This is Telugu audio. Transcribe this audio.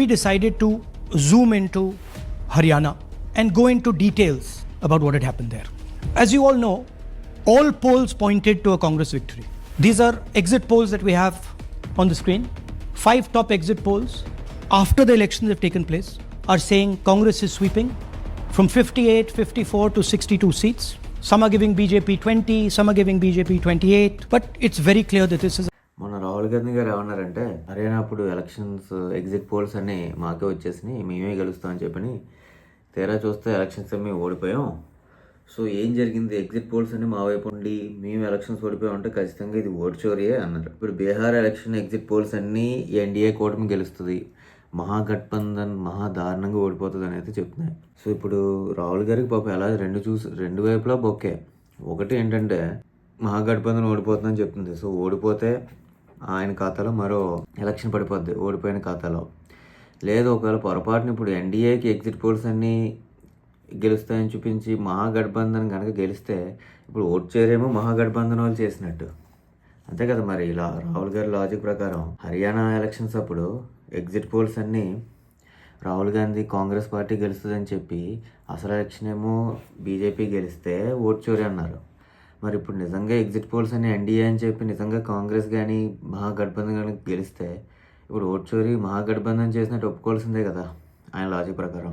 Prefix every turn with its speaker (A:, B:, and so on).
A: we decided to zoom into Haryana and go into details about what had happened there. As you all know, all polls pointed to a Congress victory. These are exit polls that we have on the screen. Five top exit polls after the elections have taken place are saying Congress is sweeping from 58, 54 to 62 seats. Some are giving BJP 20, some are giving BJP 28, but it's very clear that this is
B: మొన్న రాహుల్ గాంధీ గారు ఏమన్నారంటే హర్యానా అప్పుడు ఎలక్షన్స్ ఎగ్జిట్ పోల్స్ అన్నీ మాకే వచ్చేసినాయి మేమే గెలుస్తామని చెప్పని తీరా చూస్తే ఎలక్షన్స్ మేము ఓడిపోయాం. సో ఏం జరిగింది? ఎగ్జిట్ పోల్స్ అన్ని మా వైపు ఉండి మేము ఎలక్షన్స్ ఓడిపోయామంటే ఖచ్చితంగా ఇది ఓటు చోరియే అన్నారు. ఇప్పుడు బీహార్ ఎలక్షన్ ఎగ్జిట్ పోల్స్ అన్నీ ఎన్డీఏ కూటమి గెలుస్తుంది. మహాగఠబంధన్ మహా దారుణంగా ఓడిపోతుంది అని అయితే చెప్తున్నాయి. సో ఇప్పుడు రాహుల్ గారికి పాపం ఎలా రెండు చూసి రెండు వైపులా బొక్కే. ఒకటి ఏంటంటే మహాగఠబంధన్ ఓడిపోతుందని చెప్తుంది. సో ఓడిపోతే ఆయన ఖాతాలో మరో ఎలక్షన్ పడిపోద్ది ఓడిపోయిన ఖాతాలో. లేదు ఒకవేళ పొరపాటున ఇప్పుడు ఎన్డీఏకి ఎగ్జిట్ పోల్స్ అన్నీ గెలుస్తాయని చూపించి మహాగఠబంధన్ కనుక గెలిస్తే ఇప్పుడు ఓట్ చేరేమో మహాగఠబంధన్ వాళ్ళు చేసినట్టు. అంతే కదా మరి ఇలా రాహుల్ గారి లాజిక్ ప్రకారం హర్యానా ఎలక్షన్స్ అప్పుడు ఎగ్జిట్ పోల్స్ అన్నీ రాహుల్ గాంధీ కాంగ్రెస్ పార్టీ గెలుస్తుందని చెప్పి అసలు ఎలక్షన్ ఏమో బీజేపీ గెలిస్తే ఓట్ చోరీ అన్నారు. మరి ఇప్పుడు నిజంగా ఎగ్జిట్ పోల్స్ అని ఎన్డీఏ అని చెప్పి నిజంగా కాంగ్రెస్ కానీ మహాగఠబంధన్ కానీ గెలిస్తే ఇప్పుడు ఓట్ చోరీ మహాగఠబంధన్ చేసినట్టు ఒప్పుకోవాల్సిందే కదా ఆయన లాజిక్ ప్రకారం.